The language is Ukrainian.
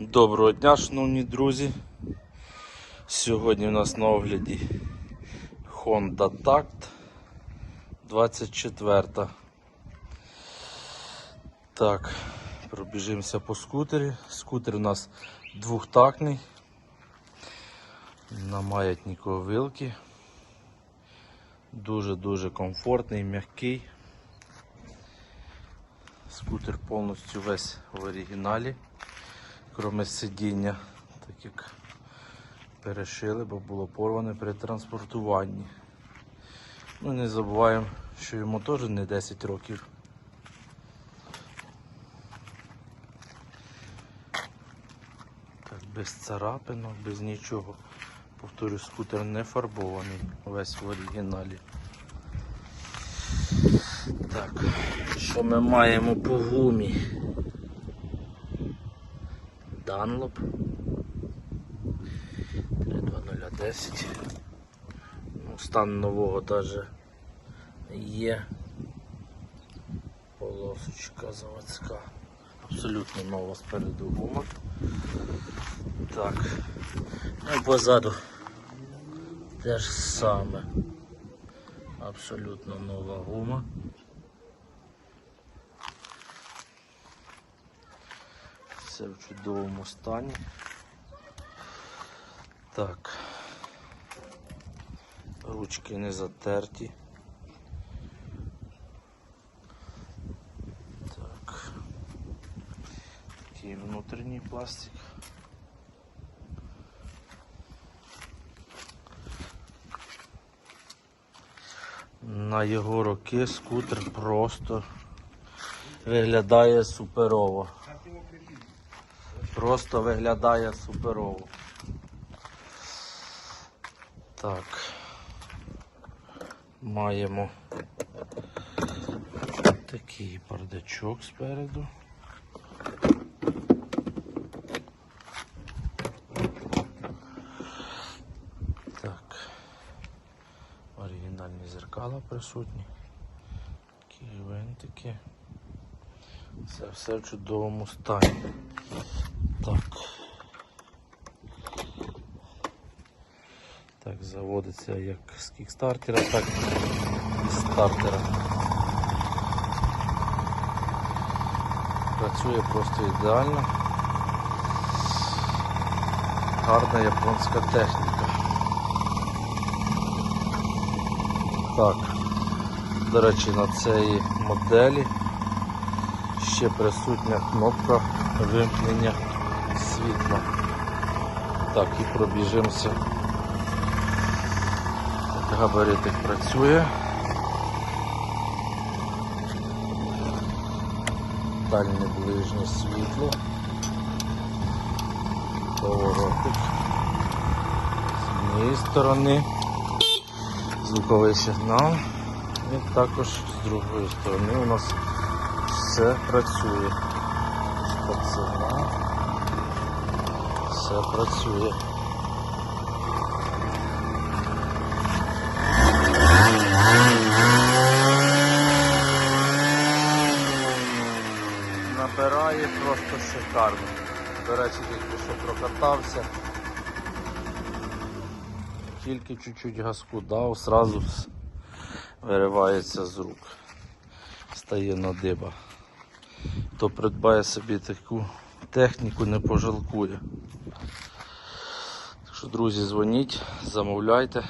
Доброго дня, шановні друзі. Сьогодні у нас на огляді Honda Tact 24. Так, пробіжимося по скутері. Скутер у нас двохтактний. На маятнику вилки. Дуже-дуже комфортний, м'який. Скутер повністю весь в оригіналі кроме сидіння, так як перешили, бо було порване при транспортуванні. Ну не забуваємо, що йому теж не 10 років. Так, без царапинок, без нічого. Повторюю, скутер не фарбований, весь в оригіналі. Так, що ми маємо по гумі? Dunlop 32010. Ну, стан нового даже є. Полосочка заводська. Абсолютно нова спереду гума. Так. Ну і позаду те ж саме. Абсолютно нова гума. Все в чудовому стані. Так. Ручки не затерті. Так. Такий внутрішній пластик. На його роки скутер просто виглядає суперово. Просто виглядає суперово. Так. Маємо такий бардачок спереду. Так. Оригінальні зеркала присутні. Такі винтики. Це все в чудовому стані. Так. Так, заводиться як з кікстартера, так і з стартера. Працює просто ідеально. Гарна японська техніка. Так, до речі, на цій моделі ще присутня кнопка вимкнення світла. Так, і пробіжимося. Габаритик працює. Дальнє ближнє світло. Поворотик. З однієї сторони. Звуковий сигнал. І також з другої сторони у нас все працює. Спецсигнал. Все працює. Набирає просто шикарно. До речі, тільки що прокатався. Тільки чуть-чуть газку дав, сразу виривається з рук. Стає на диба. Хто придбає собі таку техніку, не пожалкує. Так що, друзі, дзвоніть, замовляйте.